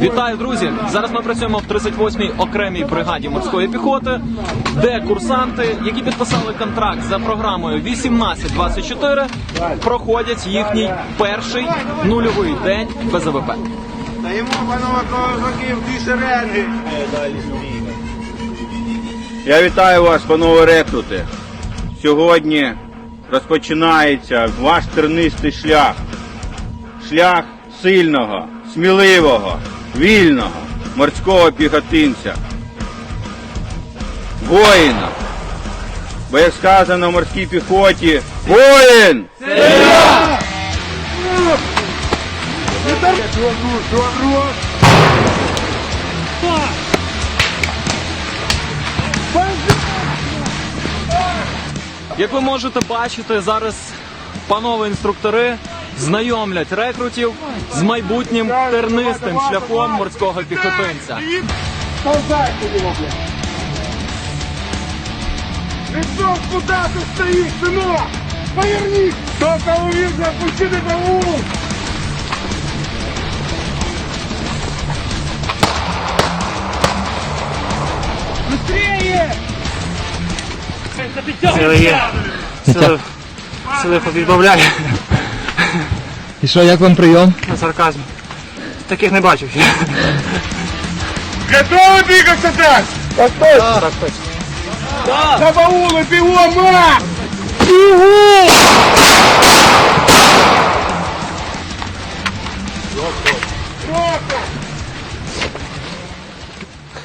Вітаю, друзі! Зараз ми працюємо в 38-й окремій бригаді морської піхоти, де курсанти, які підписали контракт за програмою 1824, проходять їхній перший нульовий день без АВП. Даємо, панове козаків, дві шеренги. Я вітаю вас, панове рекрути. Сьогодні розпочинається ваш тернистий шлях. Шлях сильного, сміливого, вільного морського піхотинця. Воїна. Бо як сказано в морській піхоті, воїн! Як ви можете бачити, зараз панове інструктори знайомлять рекрутів з майбутнім тернистим шляхом морського піхотинця. Лицом куда ты стоишь, сынок? Повернись! Только увидел, опусти на голову! Быстрее! Сили є. Сили, сили повідбавляє І що, як вам прийом? на сарказм. Таких не бачив. Готовы двигаться так? Так точно! Так точно. За баулы, бегом, а!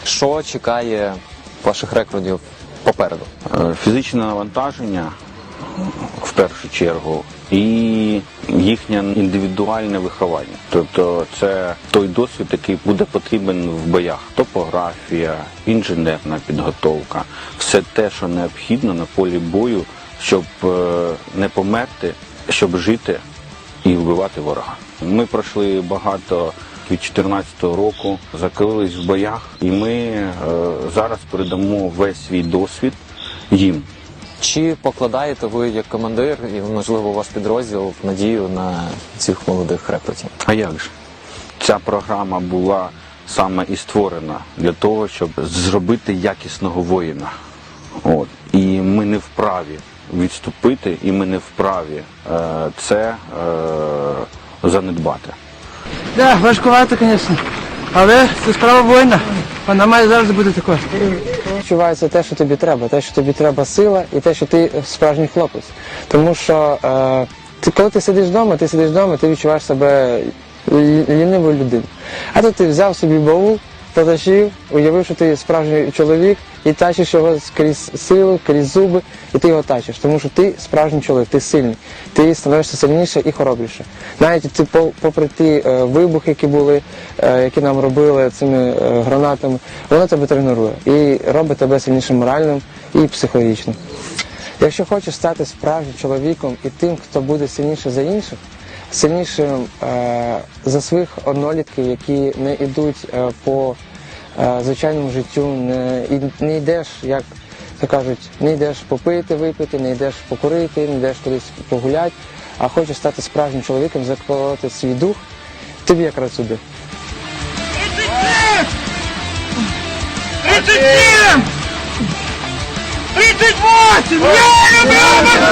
Що чекає ваших рекрутів попереду? Е, Фізичне навантаження в першу чергу і їхнє індивідуальне виховання. Тобто це той досвід, який буде потрібен в боях. Топографія, інженерна підготовка, все те, що необхідно на полі бою, щоб е, не померти, щоб жити і вбивати ворога. Ми пройшли багато від 2014 року, закрились в боях, і ми е, зараз передамо весь свій досвід їм. Чи покладаєте ви як командир і можливо ваш підрозділ надію на цих молодих рекрутів? А як же? Ця програма була саме і створена для того, щоб зробити якісного воїна. От. І ми не вправі відступити, і ми не вправі е, це е, занедбати. Так, важкувато, звісно. Але це справа воїна. Вона має завжди бути такою. Відчувається те, що тобі треба, те, що тобі треба сила, і те, що ти справжній хлопець. Тому що е, ти, коли ти сидиш вдома, ти сидиш вдома, ти відчуваєш себе лінивою людиною. А тут ти взяв собі баул, потащив, уявив, що ти справжній чоловік, і тащиш його крізь силу, крізь зуби, і ти його тащиш. Тому що ти справжній чоловік, ти сильний, ти становишся сильніше і хоробріше. Навіть ти, попри ті е, вибухи, які були, е, які нам робили цими е, гранатами, воно тебе тренує і робить тебе сильнішим моральним і психологічним. Якщо хочеш стати справжнім чоловіком і тим, хто буде сильніше за інших, сильнішим за своїх однолітків, які не йдуть по звичайному життю, не, і не йдеш, як то кажуть, не йдеш попити, випити, не йдеш покурити, не йдеш кудись погуляти, а хочеш стати справжнім чоловіком, заколоти свій дух, тобі якраз сюди. 37! 38! Я люблю високий